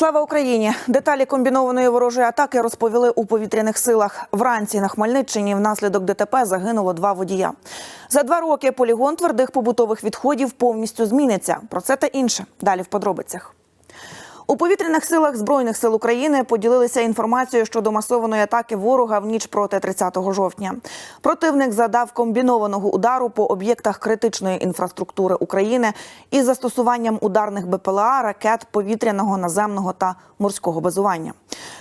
Слава Україні! Деталі комбінованої ворожої атаки розповіли у повітряних силах. Вранці на Хмельниччині внаслідок ДТП загинуло два водія. За два роки полігон твердих побутових відходів повністю зміниться. Про це та інше далі в подробицях. У повітряних силах збройних сил України поділилися інформацією щодо масованої атаки ворога в ніч проти 30 жовтня. Противник задав комбінованого удару по об'єктах критичної інфраструктури України із застосуванням ударних БПЛА, ракет повітряного, наземного та морського базування.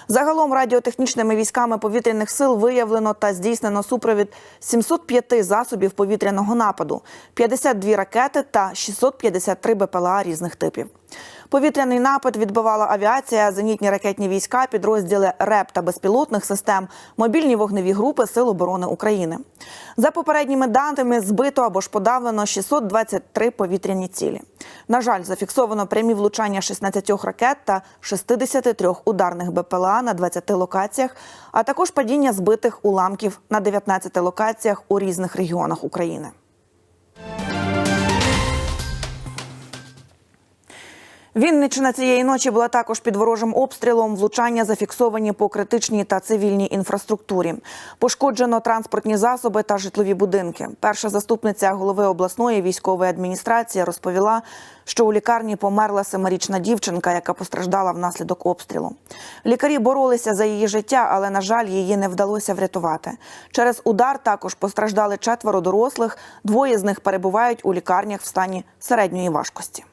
Загалом радіотехнічними військами повітряних сил виявлено та здійснено супровід 705 засобів повітряного нападу, 52 ракети та 653 БПЛА різних типів. Повітряний напад відбивала авіація, зенітні ракетні війська, підрозділи РЕП та безпілотних систем, мобільні вогневі групи Сил оборони України. За попередніми даними збито або ж подавлено 623 повітряні цілі. На жаль, зафіксовано прямі влучання 16 ракет та 63 ударних БПЛА на 20 локаціях, а також падіння збитих уламків на 19 локаціях у різних регіонах України. Вінниччина цієї ночі була також під ворожим обстрілом. Влучання зафіксовані по критичній та цивільній інфраструктурі. Пошкоджено транспортні засоби та житлові будинки. Перша заступниця голови обласної військової адміністрації розповіла, що у лікарні померла семирічна дівчинка, яка постраждала внаслідок обстрілу. Лікарі боролися за її життя, але на жаль, її не вдалося врятувати. Через удар також постраждали четверо дорослих. Двоє з них перебувають у лікарнях в стані середньої важкості.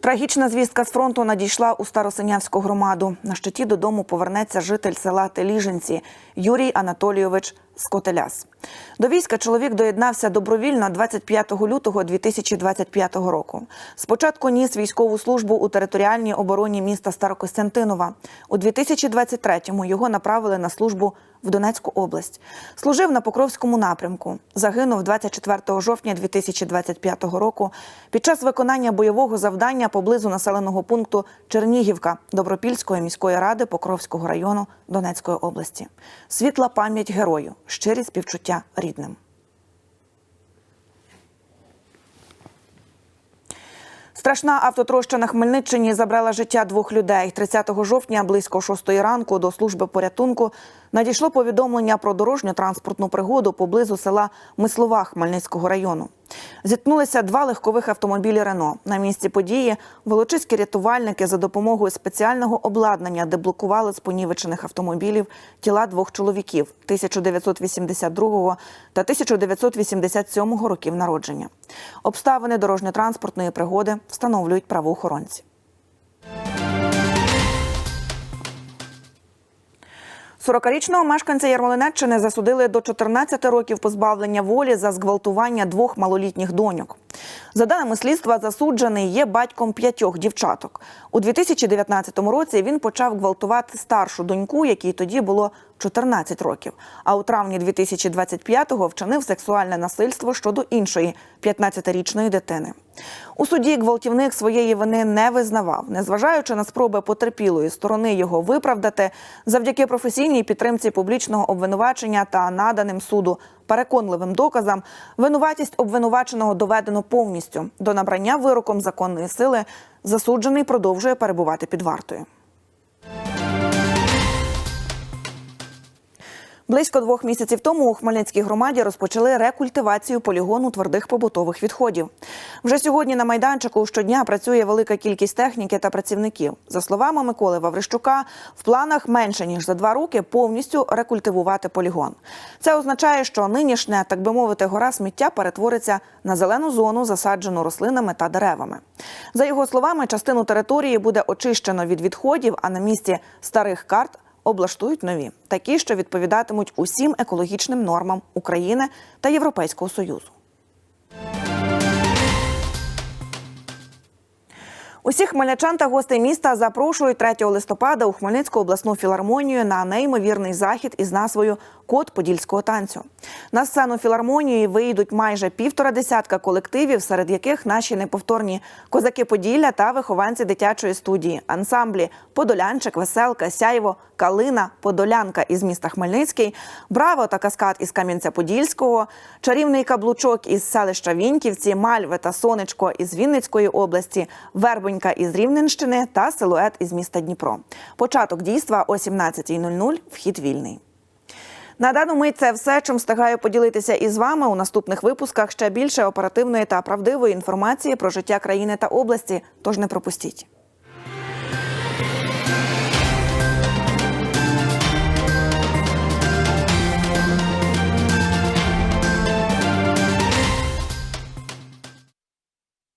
Трагічна звістка з фронту надійшла у Старосинявську громаду. На щиті додому повернеться житель села Теліженці Юрій Анатолійович Скотеляс. До війська чоловік доєднався добровільно 25 лютого 2025 року. Спочатку ніс військову службу у територіальній обороні міста Старокостянтинова. У 2023-му його направили на службу в Донецьку область. Служив на Покровському напрямку. Загинув 24 жовтня 2025 року під час виконання бойового завдання поблизу населеного пункту Чернігівка Добропільської міської ради Покровського району Донецької області. Світла пам'ять герою, щирі співчуття рідним. Страшна автотроща на Хмельниччині забрала життя двох людей. 30 жовтня близько 6 ранку до служби порятунку надійшло повідомлення про дорожню транспортну пригоду поблизу села Мислова Хмельницького району. Зіткнулися два легкових автомобілі Рено. На місці події волочиські рятувальники за допомогою спеціального обладнання деблокували з понівечених автомобілів тіла двох чоловіків 1982 та 1987 років народження. Обставини дорожньо-транспортної пригоди встановлюють правоохоронці. 40-річного мешканця Ярмолинеччини засудили до 14 років позбавлення волі за зґвалтування двох малолітніх доньок. За даними слідства, засуджений є батьком п'ятьох дівчаток. У 2019 році він почав гвалтувати старшу доньку, якій тоді було 14 років. А у травні 2025-го вчинив сексуальне насильство щодо іншої 15-річної дитини. У суді гвалтівник своєї вини не визнавав, незважаючи на спроби потерпілої сторони його виправдати, завдяки професійній підтримці публічного обвинувачення та наданим суду переконливим доказам, винуватість обвинуваченого доведено повністю. До набрання вироком законної сили засуджений продовжує перебувати під вартою. Близько двох місяців тому у Хмельницькій громаді розпочали рекультивацію полігону твердих побутових відходів. Вже сьогодні на майданчику щодня працює велика кількість техніки та працівників. За словами Миколи Ваврищука, в планах менше ніж за два роки повністю рекультивувати полігон. Це означає, що нинішня, так би мовити, гора сміття перетвориться на зелену зону, засаджену рослинами та деревами. За його словами, частину території буде очищено від відходів, а на місці старих карт облаштують нові, такі, що відповідатимуть усім екологічним нормам України та Європейського союзу. Усіх хмельничан та гостей міста запрошують 3 листопада у Хмельницьку обласну філармонію на неймовірний захід із назвою Код подільського танцю. На сцену філармонії вийдуть майже півтора десятка колективів, серед яких наші неповторні козаки Поділля та вихованці дитячої студії, ансамблі Подолянчик, Веселка, Сяєво, Калина, Подолянка із міста Хмельницький, Браво та Каскад із Кам'янця-Подільського, чарівний каблучок із селища Віньківці, Мальве та Сонечко із Вінницької області, Вербонька із Рівненщини та Силует із міста Дніпро. Початок дійства о 17.00, вхід вільний. На дану мить це все, чим встигаю поділитися із вами у наступних випусках. Ще більше оперативної та правдивої інформації про життя країни та області. Тож не пропустіть.